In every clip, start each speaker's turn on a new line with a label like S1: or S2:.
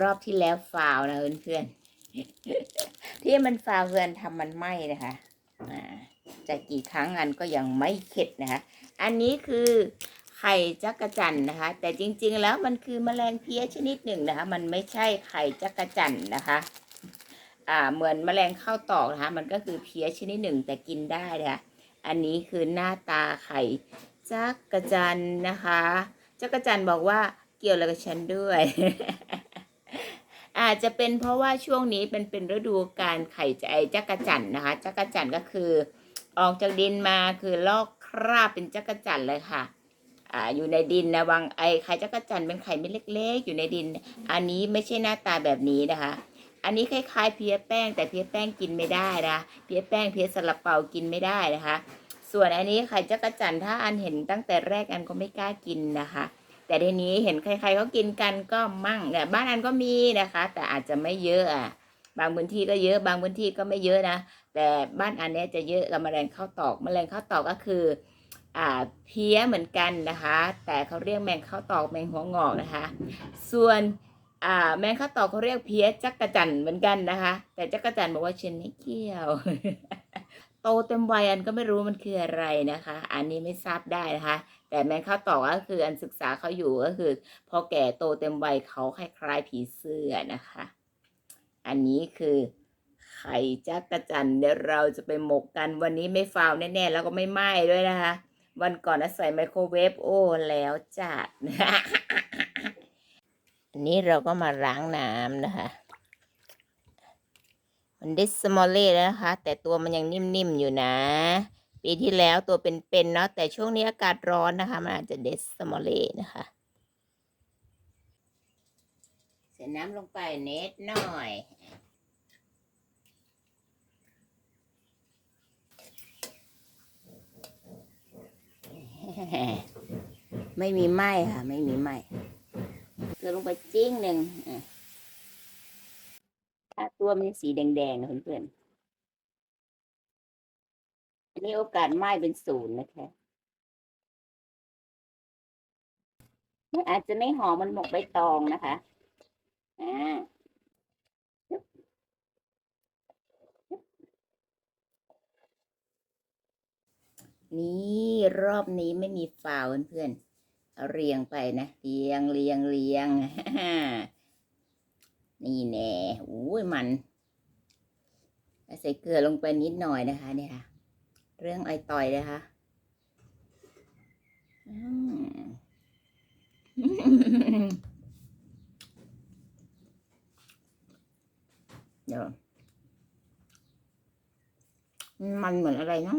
S1: รอบที่แล้วฟาวนะเพื่อนๆที่มันฟาวเพื่อนทำมันไหมนะคะอ่าจะกี่ครั้งอันก็ยังไม่เข็ดนะคะ อันนี้คือไข่จักระจันนะคะ แต่จริงๆแล้วมันคือแมลงเพี้ยชนิดหนึ่งนะคะ มันไม่ใช่ไข่จักระจันนะคะอ่าเหมือนแมลงข้าวตอกนะคะ มันก็คือเพี้ยชนิดหนึ่งแต่กินได้นะคะอันนี้คือหน้าตาไข่จักระจันนะคะจักระจันบอกว่าเกี่ยวอะไรกับฉันด้วย อาจจะเป็นเพราะว่าช่วงนี้เป็นเป็นฤดูการไข่ไอจักระจันนะคะจักระจันก็คือ ออกจากดินมาคือลอกคราบเป็นจักระจันเลยค่ะอ่าอยู่ในดินนะวางไอไข่จักระจันเป็นไข่เม็ดเล็ก ๆ อยู่ในดิน อันนี้ไม่ใช่หน้าตาแบบนี้นะคะ อันนี้คล้ายๆเพี้ยแป้งแต่เพี้ยแป้งกินไม่ได้นะเพี้ยแป้งเพี้ยสลับเปากินไม่ได้นะคะ ส่วนอันนี้ไข่จักระจันถ้าอันเห็นตั้งแต่แรกอันก็ไม่กล้ากินนะคะ แต่ทีนี้เห็นใครๆเขากินกันก็มั่งแต่บ้านอันก็มีนะคะ แต่อาจจะไม่เยอะอะบางพื้นที่ก็เยอะบางพื้นที่ก็ไม่เยอะนะแต่บ้านอันเนี้ยจะเยอะกับแมลงข้าวตอกแมลงข้าวตอกก็คืออ่าเพี้ยเหมือนกันนะคะ แต่เขาเรียกแมงข้าวตอกแมงหัวงอกนะคะ ส่วนอ่าแมงข้าวตอกเขาเรียกเพี้ยจักระจันเหมือนกันนะคะ แต่จักระจันบอกว่าฉันไม่เกี่ยวโตเต็มวัยอันก็ไม่รู้มันคืออะไรนะคะ อันนี้ไม่ทราบได้นะคะ แต่แมงข้าวตอกก็คืออันศึกษาเขาอยู่ก็คือ พอแก่โตเต็มวัยเขาคล้ายๆผีเสื้อนะคะ อันนี้คือไข่จักระจันเดี๋ยวเราจะไปหมกกันวันนี้ไม่ฟาวแน่ๆแล้วก็ไม่ไหม้ด้วยนะคะ วันก่อนนะใส่ไมโครเวฟโอ้แล้วจัดอันนี้เราก็มาล้างน้ำนะคะมันด้สมอลเล่แล้วนะคะ แต่ตัวมันยังนิ่มๆอยู่นะ ปีที่แล้วตัวเป็นๆเนาะแต่ช่วงนี้อากาศร้อนนะคะ มันอาจจะเดสมอลเล่นะคะใส่น้ำลงไปเน็ดหน่อยไม่มีไหมค่ะ ไม่มีไหมเกลือลงไปจิ้งหนึ่งอะถ้าตัวมันสีแดงๆนะเพื่อนๆ อันนี้โอกาสไหม้เป็นศูนย์นะคะมันอาจจะไม่หอมมันหมกใบตองนะคะอ่านี่รอบนี้ไม่มีฟาวเพื่อนๆเอาเรียงไปนะเรียงเรียงเรียงนี่แน่อุ้ยมันใส่เกลือลงไปนิดหน่อยนะคะ เนี่ยค่ะ เรื่องไอต่อยนะคะเดี๋ยวมันเหมือนอะไรเนาะ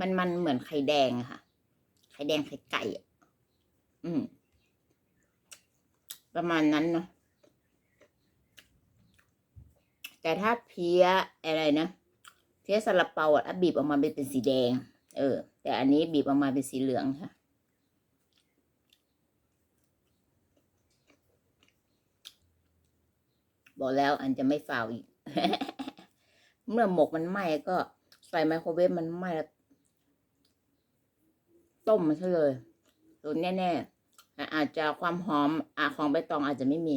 S1: มันมันเหมือนไข่แดงค่ะ ไข่แดงไข่ไก่อืม ประมาณนั้นเนาะแต่ถ้าเพี้ยอะไรนะเพี้ยซาลาเปาอะบีบออกมาเป็นสีแดง เออ แต่อันนี้บีบออกมาเป็นสีเหลืองค่ะบอกแล้วอันจะไม่ฟาวอีก เมื่อหมกมันไหม้ก็ใส่ไมโครเวฟมันไหม้แล้ว ต้มมันซะเลยตัวแน่ๆอ่อาจจะความหอมอของใบตองอาจจะไม่มี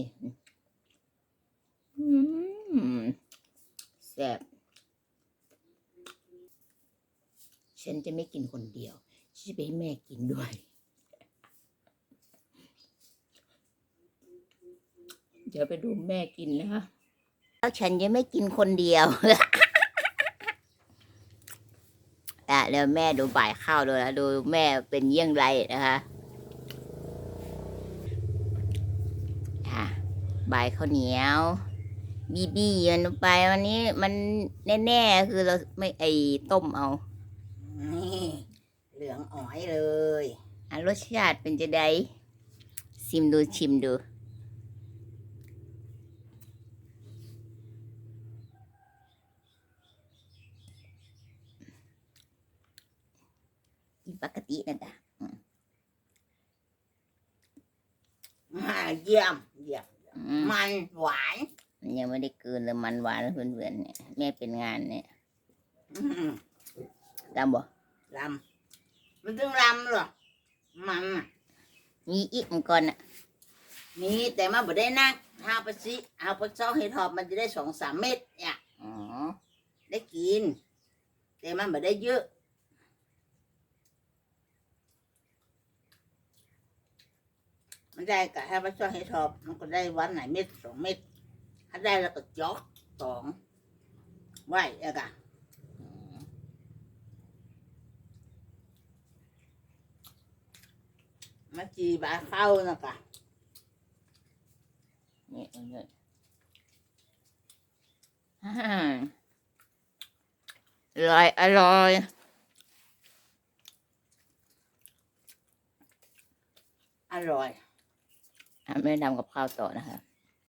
S1: อแซ่บฉันจะไม่กินคนเดียวฉันจะไปให้แม่กินด้วยเดี๋ยวไปดูแม่กินนะคะแล้วฉันยังไม่กินคนเดียว อะเดี๋ยวแม่ดูบ่ายข้าวดูแล้วดูแม่เป็นเยี่ยงไรนะคะอะบ่ายข้าวเหนียว บีบีมันไปวันนี้มันแน่ๆคือเราไม่ไอต้มเอา
S2: นี่เหลืองอ๋อยเลย
S1: อะรสชาติเป็นจะไดชิมดูชิมดู กินปกตินะจ๊ะ
S2: อ่าเยี่ยมเยี่ยม
S1: อืม
S2: มันหวาน
S1: นมันยังไม่ได้กลืนเลยมันหวานเพื่อนๆเนี่ยแม่เป็นงานเนี่ย
S2: อืม
S1: ดำบ่
S2: ลำมันถึงลำหรอมันน่ะ
S1: มีอีกมันก่อนอะ
S2: มีแต่มันบ่ได้นักเอาไปสิเอาไปซอกเห็ดหอบมันจะได้สองสามเม็ดเนี่ย
S1: อ๋อ
S2: ได้กิน แต่มันบ่ได้เยอะ มันได้กะถ้าไปซอกเห็ดหอบ มันก็ได้วันไหนเม็ดสองเม็ดถ้าได้แล้วก็จอกสองไหวเอะกะมาจีบาเข้านะกะ
S1: นี่เพื่อนๆอ่าอร่อย อร่อย
S2: อร่อย
S1: อะแม่ทำกับข้าวต่อนะคะ